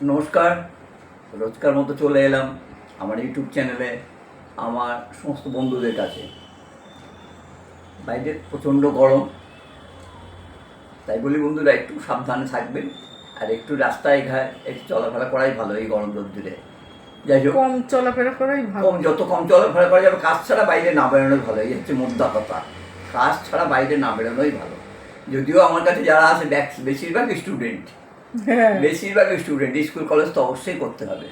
নমস্কার রোজকার মতো চলে এলাম আমার ইউটিউব চ্যানেলে আমার সমস্ত বন্ধুদের কাছে। বাইরে প্রচণ্ড গরম তাই বলি বন্ধুরা একটু সাবধানে থাকবেন আর একটু রাস্তায় ঘায় একটু চলাফেরা করাই ভালো এই গরম রোদ্দুরে। যাই হোক কম চলাফেরা করাই ভালো। কম যত কম চলাফেরা করা যাবে কাজ ছাড়া বাইরে না বেরোনোই ভালো এই হচ্ছে মোদ্দা কথা। কাজ ছাড়া বাইরে না বেরোনোই ভালো। যদিও আমার কাছে যারা আছে বেশিরভাগ স্টুডেন্ট বেশিরভাগ স্টুডেন্ট স্কুল কলেজ তো অবশ্যই করতে হবে।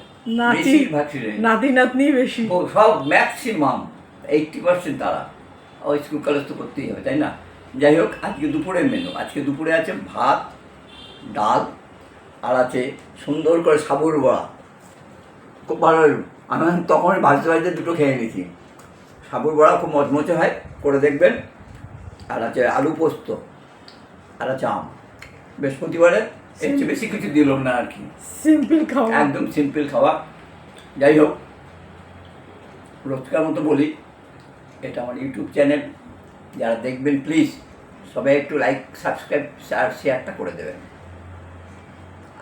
বেশিরভাগ। নাতি নাতনি বেশি। সব ম্যাক্সিমাম এইটটি পার্সেন্ট তারা। ওই স্কুল কলেজ তো করতেই হবে তাই না? যাই হোক আজকে দুপুরের মেনু আজকে দুপুরে আছে ভাত ডাল আর আছে সুন্দর করে সাবুর বড়া। খুব ভালো আমি তখন ভাজতে ভাজতে দুটো খেয়ে নিয়েছি। সাবুর বড়া খুব মচমচে হয় করে দেখবেন। আর আছে আলু পোস্ত আর আছে আম। বৃহস্পতিবারে এর চেয়ে বেশি কিছু দিল না আর কি। সিম্পল খাওয়া। একদম সিম্পল খাওয়া। যাই হোক রোজকার মতো বলি এটা আমার ইউটিউব চ্যানেল। যারা দেখবেন প্লিজ সবাই একটু লাইক সাবস্ক্রাইব আর শেয়ারটা করে দেবেন।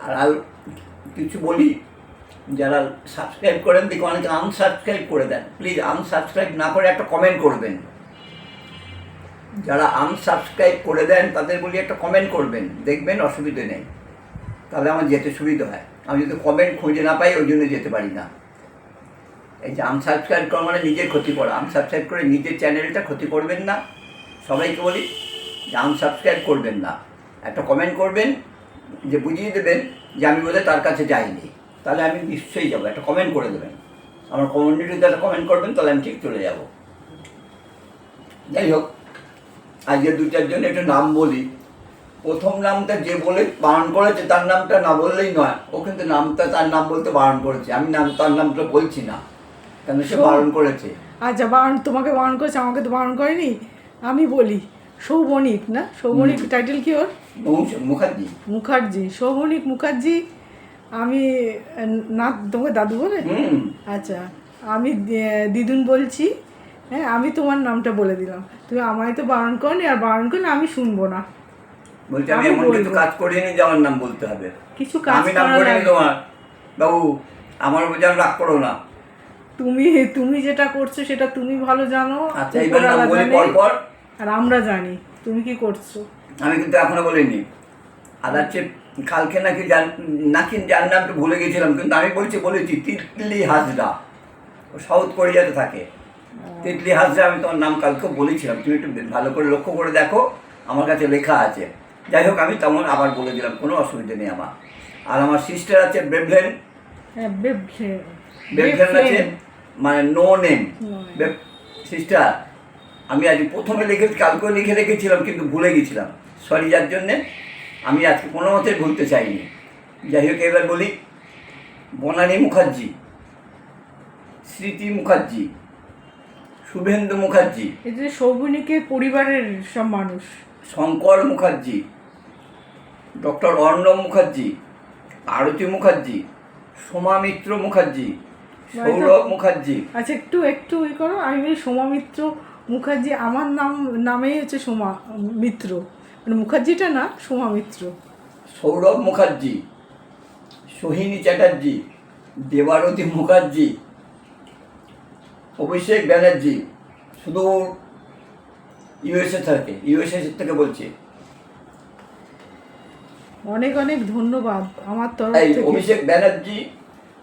আর আর কিছু বলি যারা সাবস্ক্রাইব করেন দেখো অনেকে আনসাবস্ক্রাইব করে দেন। প্লিজ আনসাবস্ক্রাইব না করে একটা কমেন্ট করবেন। যারা আনসাবস্ক্রাইব করে দেন তাদের বলি একটা কমেন্ট করবেন। দেখবেন অসুবিধে নেই। তাহলে আমার যেতে সুবিধা হয়। আমি যদি কমেন্ট খুঁজে না পাই, ওই জন্য যেতে পারি না। এই যে আনসাবস্ক্রাইব করা মানে নিজের ক্ষতি করা। আনসাবস্ক্রাইব করে নিজের চ্যানেলটা ক্ষতি করবেন না। সবাইকে বলি যে আনসাবস্ক্রাইব করবেন না। একটা কমেন্ট করবেন, যে বুঝিয়ে দেবেন যে আমি বোধহয় তার কাছে যাইনি। তাহলে আমি নিশ্চয়ই যাব। একটা কমেন্ট করে দেবেন। আমার কমিউনিটিতে একটা কমেন্ট করবেন, তাহলে আমি ঠিক চলে যাব। যাই হোক, আজকে দু চারজন একটু নাম বলি। প্রথম নামটা যে বলে বারণ করেছে তার নামটা না বললেই নয়। ও কিন্তু নামটা তার নাম বলতে বারণ করেছে। আমি নাম তার নামটা বলছি না। কেন সে বারণ করেছে? আচ্ছা বারণ তোমাকে বারণ করেছে আমাকে তো বারণ করেনি? আমি বলি সৌবণিক না? সৌবণিক টাইটেল কি ওর? মুখার্জি। মুখার্জি সৌবণিক মুখার্জি। আমি না তোমাকে দাদু বলে? আচ্ছা আমি দিদুন বলছি। হ্যাঁ আমি তোমার নামটা বলে দিলাম। তুমি আমায় তো বারণ করনি আর বারণ করলে আমি শুনব না। বলছে আমি এমন কিছু। কাজ করিনি যে আমার নাম বলতে হবে। কিছু কাজ আমি নাম করিনি তোমার। বাবু আমার উপর যেন রাগ করো না। তুমি তুমি যেটা করছ সেটা তুমি ভালো জানো। আচ্ছা এইবার নাম বলি পর পর আর আমরা জানি তুমি কি করছ। আমি কিন্তু এখনও বলিনি। আর হচ্ছে কালকে নাকি জান নাকি যার নামটা ভুলে গেছিলাম কিন্তু আমি বলছি বলেছি তিতলি হাজরা। ও সাউথ কোরিয়াতে থাকে। তিতলি হাজরা আমি তোমার নাম কালকে বলেছিলাম। তুমি একটু ভালো করে লক্ষ্য করে দেখো। আমার কাছে লেখা আছে। যাই হোক আমি তেমন আবার বলে দিলাম কোনো অসুবিধা নেই আমার। আর আমার সিস্টার আছে ব্রেভলেন হ্যাঁ বেব- ব্রেভলেন বেব আছে মানে নো নেম সিস্টার আমি আজ প্রথমে লিখে কালকেও লিখে রেখেছিলাম কিন্তু ভুলে গেছিলাম। সরি যার জন্যে আমি আজকে কোনো মতে ভুলতে চাইনি। যাই হোক এবার বলি বনানী মুখার্জি স্মৃতি মুখার্জি শুভেন্দু মুখার্জি এই যে সৌবনিকের পরিবারের সব মানুষ। শঙ্কর মুখার্জি ডক্টর অর্ণব মুখার্জি আরতি মুখার্জি সোমামিত্র মুখার্জি সৌরভ মুখার্জি। আচ্ছা একটু একটু ই করো আমি বলি সোমামিত্র মুখার্জি আমার নাম নামেই হচ্ছে সোমা মিত্র। মানে মুখার্জিটা না সোমা মিত্র। সৌরভ মুখার্জি সোহিনী চ্যাটার্জি দেবারতী মুখার্জি অভিষেক ব্যানার্জি শুধু ইউএসএ থেকে ইউএসএ থেকে বলছি। অনেক অনেক ধন্যবাদ আমার তরফ থেকে। অভিষেক ব্যানার্জি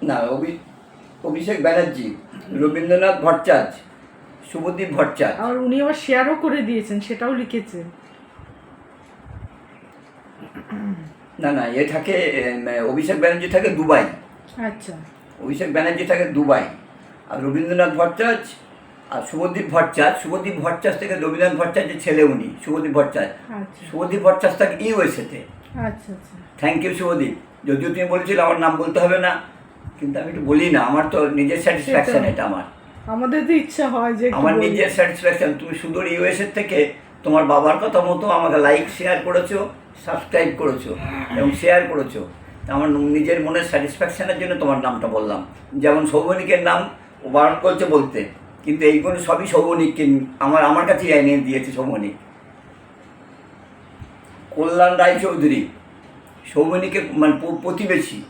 না অভি অভিষেক ব্যানার্জি রবীন্দ্রনাথ ভট্টাচার্য শুভদীপ ভট্টাচার্য। আর উনি আবার শেয়ারও করে দিয়েছেন সেটাও লিখেছেন। না না এ থাকে অভিষেক ব্যানার্জি থাকে দুবাই। আচ্ছা। অভিষেক ব্যানার্জি থাকে দুবাই। আর রবীন্দ্রনাথ ভট্টাচার্য আর শুভদীপ ভট্টাচার্য শুভদীপ ভট্টাচার্য থেকে রবীন্দ্রনাথ ভট্টাচার্যের ছেলে উনি শুভদীপ ভট্টাচার্য। আচ্ছা। শুভদীপ ভট্টাচার্য থাকে ইউএসএতে আচ্ছা আচ্ছা। Thank you Shubhadip. যদিও তুমি বলেছিলে আমার নাম বলতে হবে না কিন্তু আমি একটু বলি না আমার তো নিজের স্যাটিসফ্যাকশন এটা আমার। আমাদের তো ইচ্ছা হয় যে আমার নিজের স্যাটিসফ্যাকশন তুমি সুদূর ইউএসএ থেকে তোমার বাবার কথা মতো আমাকে লাইক শেয়ার করেছ সাবস্ক্রাইব করেছ এবং শেয়ার করেছ। আমার নিজের মনের স্যাটিসফ্যাকশনের জন্য তোমার নামটা বললাম। যেমন সৌবনিকের নাম ও বারণ করছে বলতে কিন্তু এইগুলো সবই সৌবনিককে আমার আমার কাছেই এনে দিয়েছে সৌবনিক কল্যাণ রায়চৌধুরী সৌবনিকের মানে প্রতিবেশী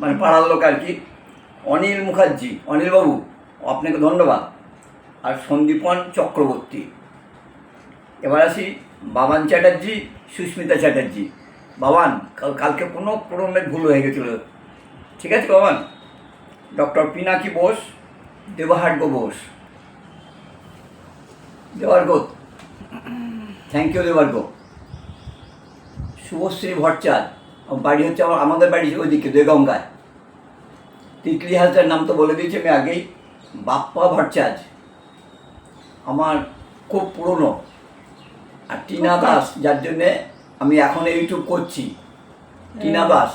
মানে পাড়ার লোক আর কি, অনিল মুখার্জি, অনিলবাবু, আপনাকে ধন্যবাদ। আর সন্দীপন চক্রবর্তী। এবার আসি বাবান চ্যাটার্জি, সুস্মিতা চ্যাটার্জি। বাবান, কাল- কালকে কোনো ক্রমের ভুল হয়ে গেছিল। ঠিক আছে Baban? Doctor Pinaki Bose, Debargha Bose. Debargha. Thank you Debargha. Shubhashree Bhattacharya. আমার বাড়ি হচ্ছে আমার আমাদের বাড়ি ওইদিকে দেগঙ্গায়। তিতলি হালদার নাম তো বলে দিয়েছি আমি আগেই। বাপ্পা ভট্টাচার্য। আমার খুব পুরনো। আর টিনা দাস যার জন্যে আমি এখন ইউটিউব করছি। টিনা দাস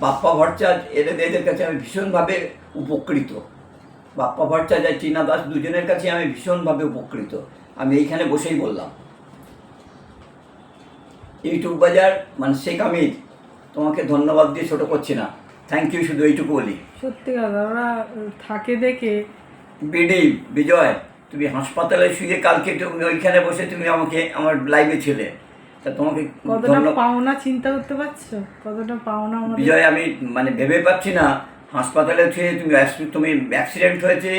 বাপ্পা ভট্টাচার্য এদের এদের কাছে আমি ভীষণভাবে উপকৃত। বাপ্পা ভট্টাচার্য আর টিনা দাস দুজনের কাছে আমি ভীষণভাবে উপকৃত। আমি এইখানে বসেই বললাম। ইউটিউব বাজার মানে শেখ আমির তোমাকে ধন্যবাদ দিয়ে ছোট করছি না। থ্যাংক ইউ শুধু এইটুকু বলি। সত্যি কথা ওরা থাকে দেখে। বিডি বিজয় তুমি হাসপাতালে শুয়ে কালকে তুমি ওইখানে বসে তুমি আমাকে আমার লাইভে ছিলে। তা তোমাকে কতটা পাওনা চিন্তা করতে পারছ? কতটা পাওনা বিজয় আমি মানে ভেবে পাচ্ছি না। হাসপাতালে ছুঁয়ে তুমি তুমি অ্যাক্সিডেন্ট হয়েছে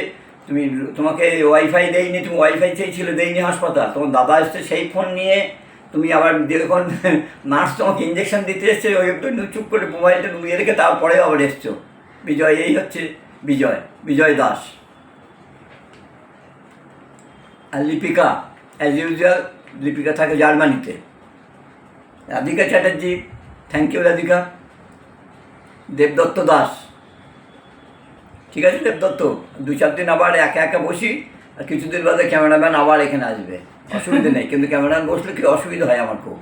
তুমি তোমাকে ওয়াইফাই দেয়নি তুমি ওয়াইফাই চেয়েছিলে দেয়নি হাসপাতাল। তোমার দাদা এসছে সেই ফোন নিয়ে তুমি আবার যখন নার্স তোমাকে ইঞ্জেকশন দিতে এসছে ওই একটু চুপ করে মোবাইলটা তুমি রেখে তারপরে আবার এসছো। বিজয়, এই হচ্ছে বিজয় বিজয় দাস। আর লিপিকা অ্যাজ ইউজুয়াল লিপিকা থাকে জার্মানিতে। Radhika Chatterjee thank you Radhika. Debdutta Das. ঠিক আছে দেবদত্ত দু চার দিন আবার একা একা বসি, আর কিছুদিন বাদে ক্যামেরাম্যান আবার এখানে আসবে। অসুবিধা নেই কিন্তু ক্যামেরাম্যান বসলে কি অসুবিধা হয় আমার খুব?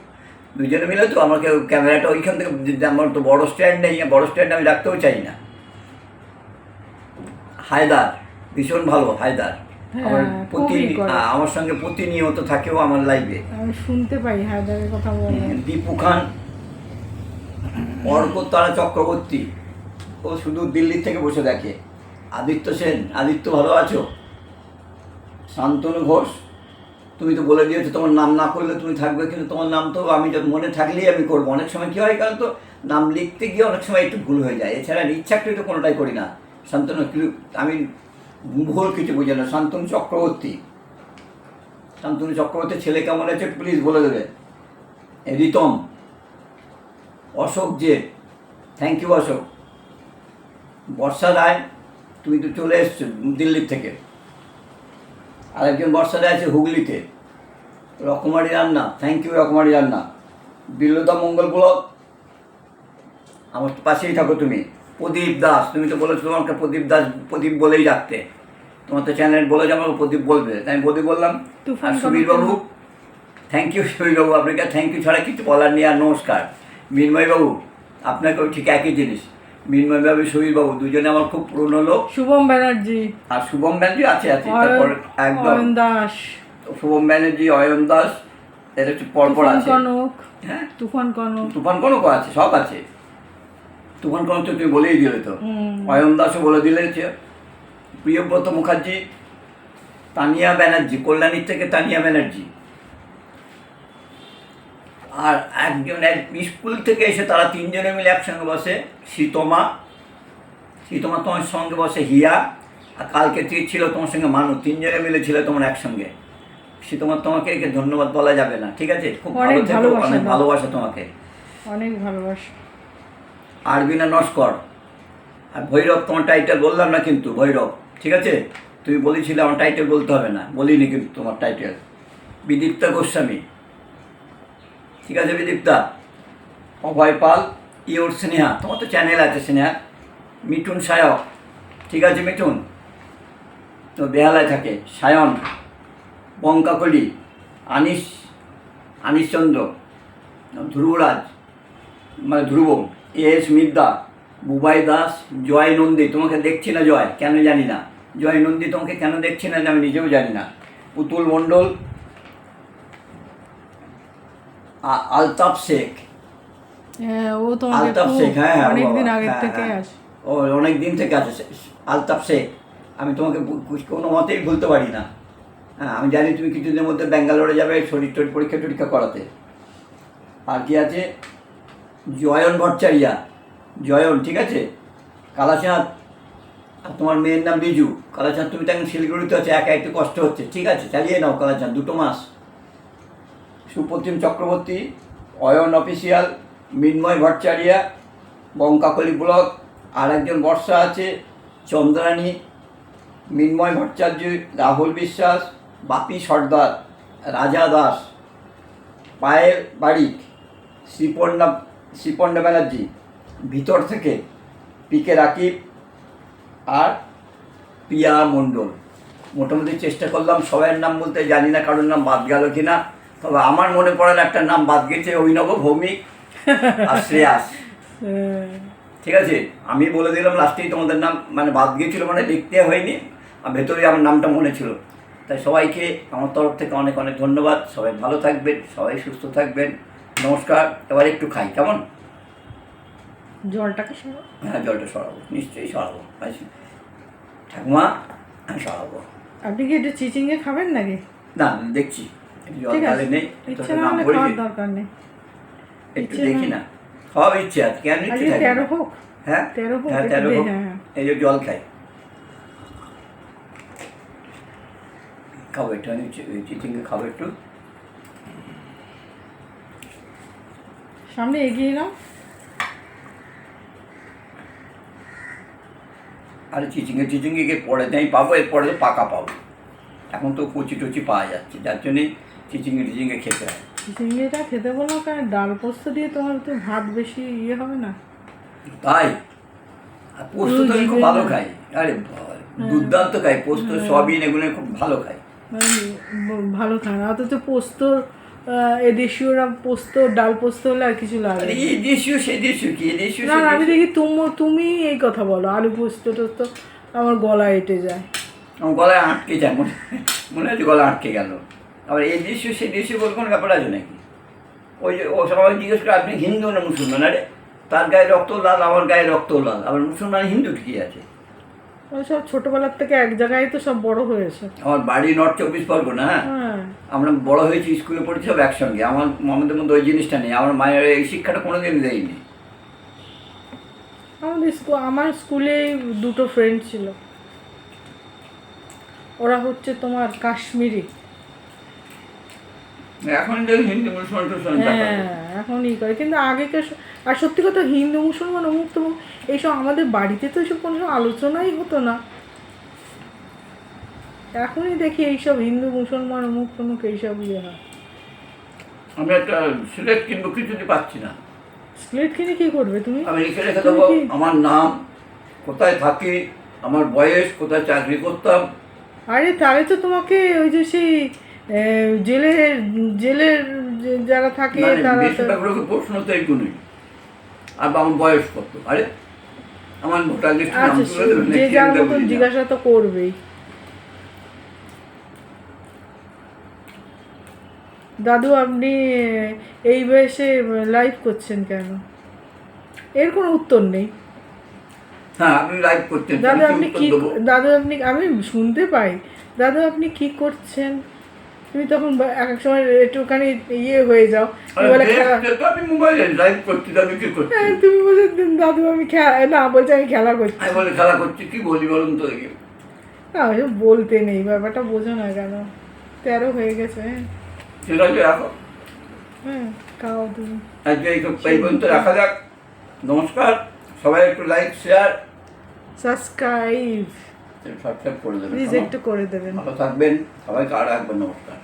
দুজনে মিলে তো আমাকে ক্যামেরাটা ওইখান থেকে আমার তো বড় স্ট্যান্ড নেই বড় স্ট্যান্ড আমি রাখতেও চাই না। হায়দার ভীষণ ভালো হায়দার। আমার হ্যাঁ, প্রতি খুবই করে। আ- আমার সঙ্গে প্রতিনিয়ত থাকেও আমার লাইভে শুনতে পাই হায়দারের কথা বলে। দীপু খান অর্কতারা চক্রবর্তী ও শুধু দিল্লি থেকে বসে দেখে। আদিত্য সেন আদিত্য ভালো আছো? শান্তনু ঘোষ তুমি তো বলে দিয়েছ তোমার নাম না করলে তুমি থাকবে, কিন্তু তোমার নাম তো আমি মনে থাকলেই আমি করব। অনেক সময় কী হয়, কারণ তো নাম লিখতে গিয়ে অনেক সময় একটু ভুল হয়ে যায়। এছাড়া ইচ্ছাকৃত কোনোটাই করি না। শান্তনু আমি ভুল কিছু বুঝি না। শান্তনু চক্রবর্তী। শান্তনু চক্রবর্তী, ছেলে কেমন আছে প্লিজ বলে দেবে। রিতম। অশোক যে থ্যাংক ইউ অশোক। বর্ষা রায়, তুমি তো চলে এসছো দিল্লির থেকে। আরেকজন বর্ষা রায় আছে হুগলিতে। রকমারি রান্না থ্যাংক ইউ রকমারি রান্না। বিল্লদা মঙ্গল ব্লক আমার তো পাশেই থাকো তুমি। প্রদীপ দাস তুমি তো বলেছ তোমাকে প্রদীপ দাস প্রদীপ বলেই রাখতে তোমার তো চ্যানেল বলে যে আমাকে প্রদীপ বলবে। তাই আমি প্রদীপ বললাম আর সুবীরবাবু থ্যাংক ইউ সুবীরবাবু আপনাকে থ্যাংক ইউ ছাড়া কিছু বলার নেই আর নমস্কার। মিন্ময়বাবু আপনাকেও ঠিক একই জিনিস। মিন্ময়বাবু সুবীরবাবু দুজনে আমার খুব পুরনো লোক। শুভম ব্যানার্জি। আর শুভম ব্যানার্জি আছে আছে তারপর একদম। অয়ন দাস। শুভম ব্যানার্জি অয়ন দাস এরা হচ্ছে পরপর আছে। কনক। হ্যাঁ? তুফান কনক। তুফান কনক আছে সব আছে। তুফান কনক তো তুমি বলেই দিলে তো। অয়ন দাসও বলে দিলে প্রিয়ব্রত মুখার্জি তানিয়া ব্যানার্জি কল্যাণীর থেকে তানিয়া ব্যানার্জি। আর একজন এক স্কুল থেকে এসে তারা তিনজনে মিলে একসঙ্গে বসে শীতমা শীতমা তোমার সঙ্গে বসে হিয়া আর কালকে তুই ছিল তোমার সঙ্গে মানু তিনজনে মিলে ছিল তোমার একসঙ্গে। শীতমা তোমাকে একে ধন্যবাদ বলা যাবে না ঠিক আছে? খুব ভালো অনেক থেকো ভালোবাসা অনেক ভালোবাসা তোমাকে। অনেক ভালোবাসা। আরবিনা নস্কর আর ভৈরব তোমার টাইটেল বললাম না কিন্তু ভৈরব ঠিক আছে? তুমি বলেছিলে আমার টাইটেল বলতে হবে না বলিনি কিন্তু তোমার টাইটেল বিদীপ্তা গোস্বামী। ঠিক আছে বিদীপ্তা? অভয় পাল ইয়োর স্নেহা, তোমার তো চ্যানেল আছে স্নেহা। মিঠুন সায়ক, ঠিক আছে মিঠুন? তো বেহালায় থাকে, সায়ন, বঙ্কাকলি, আনিস আনিশচন্দ্র ধ্রুবরাজ মানে ধ্রুব, এস মিদ্দা, বুবাই দাস, জয় নন্দী, তোমাকে দেখছি না জয়, কেন জানি না? জয় নন্দী তোমাকে কেন দেখছি না, আমি নিজেও জানি না। পুতুল মণ্ডল আলতাফ শেখ হ্যাঁ ও তোমাকে আলতাফ শেখ হ্যাঁ হ্যাঁ, অনেক দিন আগের হ্যাঁ, থেকে হ্যাঁ। আসে। ও অনেক দিন থেকে আছে আলতাফ শেখ আমি তোমাকে কোনো মতেই ভুলতে পারি না। হ্যাঁ আমি জানি তুমি কিছুদিনের মধ্যে ব্যাঙ্গালোরে যাবে শরীর টরীর পরীক্ষা টরীক্ষা করাতে। আর কি আছে? জয়ন ভট্টাচারিয়া। জয়ন ঠিক আছে? কালাচাঁদ আর তোমার মেয়ের নাম বিজু কালাচাঁদ তুমি তো এখন শিলিগুড়িতে আছে একা একটু কষ্ট হচ্ছে। ঠিক আছে চালিয়ে নাও কালাচাঁদ দুটো মাস। সুপ্রতিম চক্রবর্তী, অয়ন অফিসিয়াল, মিন্ময় ভট্টাচারিয়া বঙ্কাকলি ব্লক আর একজন বর্ষা আছে চন্দ্রানী মিন্ময় ভট্টাচার্য, রাহুল বিশ্বাস, বাপি সর্দার, রাজা দাস, পায়েল বাড়িক শ্রীপর্ণা শ্রীপর্ণা ব্যানার্জি, ভিতর থেকে পিকে রাকিব আর পিয়া মণ্ডল। মোটামুটি চেষ্টা করলাম, সবাইয়ের নাম বলতে জানি না কারোর নাম বাদ গেল কি না তবে আমার মনে পড়ার একটা নাম বাদ গেছে অভিনব ভৌমিক আর শ্রেয়াস। হ্যাঁ। ঠিক আছে আমি বলে দিলাম লাস্টেই তোমাদের নাম মানে বাদ গিয়েছিল মানে লিখতে হয়নি আর ভেতরে আমার নামটা মনে ছিল। তাই সবাইকে আমার তরফ থেকে অনেক অনেক ধন্যবাদ সবাই ভালো থাকবেন সবাই সুস্থ থাকবেন নমস্কার এবার একটু খাই কেমন? জলটাকে সরাবো হ্যাঁ জলটা সরাবো নিশ্চয়ই সরাবো ঠাকুমা আমি সরাবো। আপনি কি একটু চিচিংয়ে খাবেন নাকি? না দেখছি। ঠিক তাহলে আছে নেই ইচ্ছে তোর না নাম হলে খাওয়ার দরকার নেই একটু দেখি না- না সব ইচ্ছে আছে কেন ইচ্ছে তেরো হোক হ্যাঁ তেরো হোক, তেরো হোক। এই যে জল খাই খাব একটু আমি চিচিংকে খাব একটু সামনে এগিয়ে নাও আর চিচিংয়ে পরে আমি পাবো এরপরে তো পাকা পাবো এখন তো কচি টচি পাওয়া যাচ্ছে যার জন্যে চিচিংয়ে টিচিংয়ে খেতে হয়। চিচিঙ্গেটা খেতে বলো কারণ ডাল পোস্ত দিয়ে তোমার তো ভাত বেশি ইয়ে হবে না। তাই? আর পোস্ত তো আমি খুব ভালো খাই। আরে দুর্দান্ত খাই পোস্ত সয়াবিন এগুলো খুব ভালো খাই। মানে ভালো খায় না। অথচ পোস্ত আহ, এ দেশীয়রা পোস্ত ডাল পোস্ত হলে আর কিছু লাগে আরে না। দেশীয় কি? এই দেশীয় না আমি দেখি তুমি তুমি এই কথা বলো আলু পোস্ত টোস্ত আমার গলা এঁটে যায়। আমার গলায় আটকে যায় মনে মনে হচ্ছে গলা আটকে গেল। আবার এই দেশীয় সেই দেশীয় বলে কোনো ব্যাপার আছে নাকি? ওই যে ও সবাই জিজ্ঞেস করে আপনি হিন্দু না মুসলমান? আরে তার গায়ে রক্ত লাল আমার গায়ে রক্ত লাল। আবার মুসলমান হিন্দু ঠিকই আছে? ওই সব ছোটবেলার থেকে এক জায়গায় তো সব বড় হয়েছে আমার বাড়ি নর্থ চব্বিশ পরগনা হ্যাঁ? হ্যাঁ। আমরা বড় হয়েছি স্কুলে পড়েছি সব একসঙ্গে। আমার আমাদের মধ্যে ওই জিনিসটা নেই। আমার মায়ের এই শিক্ষাটা কোনোদিন দেয়নি। আমাদের স্কুল আমার স্কুলে দুটো ফ্রেন্ড ছিল। ওরা হচ্ছে তোমার কাশ্মীরি। এখন হিন্দু মুসলমান হ্যাঁ এখন ই করে কিন্তু আগেকার আর সত্যি কথা হিন্দু মুসলমান অমুক তমুক এইসব আমাদের বাড়িতে তো এসব কোনো আলোচনাই হতো না। এখনই দেখি এইসব হিন্দু মুসলমান অমুক তমুক এইসব ইয়ে হয়। আমি একটা কিনবো কিছুতে পাচ্ছি না। স্লেট কিনে কি করবে তুমি? আমি লিখে রেখে দেবো আমার নাম কোথায় থাকি আমার বয়স কোথায় চাকরি করতাম। আরে তাহলে তো তোমাকে ওই যে সেই এ, জেলের জেলের যারা থাকে তারা প্রশ্ন তো আর আমার বয়স কত? আরে আমার ভোটার লিস্টে আচ্ছা যে যার মতন জিজ্ঞাসা তো করবেই। দাদু আপনি এই বয়সে লাইভ করছেন কেন? এর কোনো উত্তর নেই। হ্যাঁ আপনি লাইভ করতেন দাদু আপনি কি দাদু আপনি আমি শুনতে পাই। দাদু আপনি কি করছেন? তুমি তখন এক এক সময় একটুখানি ইয়ে হয়ে যাও। আমি মোবাইলে লাইভ করছি দাদু কি করছি? হ্যাঁ, তুমি বলে দাদু আমি খেলা না বলছি আমি খেলা করছি। আমি বলে খেলা করছি কি বলি বলুন তো না ওইসব বলতে নেই ব্যাপারটা বোঝো না কেন। তেরো হয়ে গেছে হ্যাঁ। হ্যাঁ খাও তুমি। আজকে এই পর্যন্ত রাখা যাক। নমস্কার সবাই একটু লাইক শেয়ার সাবস্ক্রাইব সাবস্ক্রাইব করে দেবেন প্লিজ একটু করে দেবেন। ভালো থাকবেন সবাইকে আর রাখবেন নমস্কার।